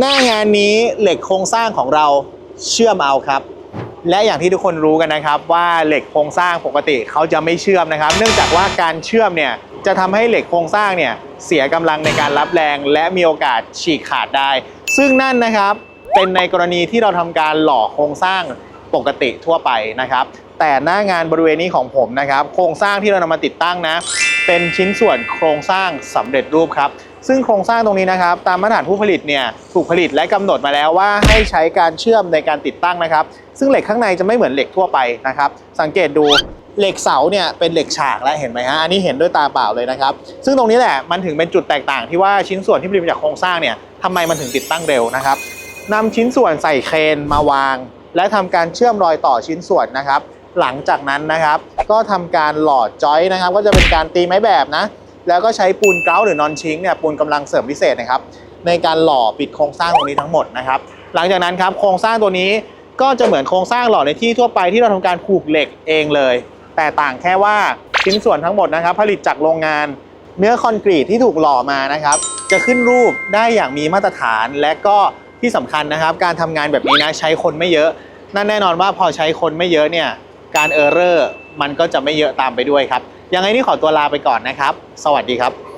หน้างานนี้เหล็กโครงสร้างของเราเชื่อมเอาครับ และอย่างที่ทุกคนรู้กันนะครับ ว่าเหล็กโครงสร้างปกติเขาจะไม่เชื่อมนะครับ เนื่องจากว่าการเชื่อมเนี่ยจะทำให้เหล็กโครงสร้างเนี่ยเสียกำลังในการรับแรง และมีโอกาสฉีกขาดได้ ซึ่งนั่นนะครับเป็นในกรณีที่เราทำการหล่อโครงสร้างปกติทั่วไปนะครับ แต่หน้างานบริเวณนี้ของผมนะครับ โครงสร้างที่เรานำมาติดตั้งนะ เป็นชิ้นส่วนโครงสร้างสำเร็จรูปครับ ซึ่งโครงสร้างตรงนี้นะครับ ตามมาตรฐานผู้ผลิตเนี่ยถูกผลิตและกำหนดมาแล้วว่าให้ใช้การเชื่อมในการติดตั้งนะครับ ซึ่งเหล็กข้างในจะไม่เหมือนเหล็กทั่วไปนะครับ สังเกตดูเหล็กเสาเนี่ยเป็นเหล็กฉากแล้วเห็นไหมฮะอันนี้เห็นด้วยตาเปล่าเลยนะครับ ซึ่งตรงนี้แหละมันถึงเป็นจุดแตกต่างที่ว่าชิ้นส่วนที่ผลิตมาจากโครงสร้างเนี่ยทำไมมันถึงติดตั้งเร็วนะครับนำชิ้นส่วนใส่เครนมาวาง และทำการเชื่อมรอยต่อชิ้นส่วนนะครับ หลังจากนั้นนะครับ ก็ทำการหลอดจอยนะครับ ก็จะเป็นการตีไม้แบบนะ แล้วก็ใช้ปูนเกลาหรือนอนชิงเนี่ยปูนกำลังเสริมพิเศษนะครับ ในการหล่อปิดโครงสร้างตรงนี้ทั้งหมดนะครับ หลังจากนั้นครับโครงสร้างตัวนี้ก็จะเหมือนโครงสร้างหล่อในที่ทั่วไปที่เราทำการผูกเหล็กเองเลย แต่ต่างแค่ว่าชิ้นส่วนทั้งหมดนะครับ ผลิตจากโรงงานเนื้อคอนกรีตที่ถูกหล่อมานะครับ จะขึ้นรูปได้อย่างมีมาตรฐานและก็ที่สำคัญนะครับ การทำงานแบบนี้นะใช้คนไม่เยอะ นั่นแน่นอนว่าพอใช้คนไม่เยอะเนี่ย การเออร์เรอร์มันก็จะไม่เยอะตามไปด้วยครับ ยังไงนี่ขอตัวลาไปก่อนนะครับ สวัสดีครับ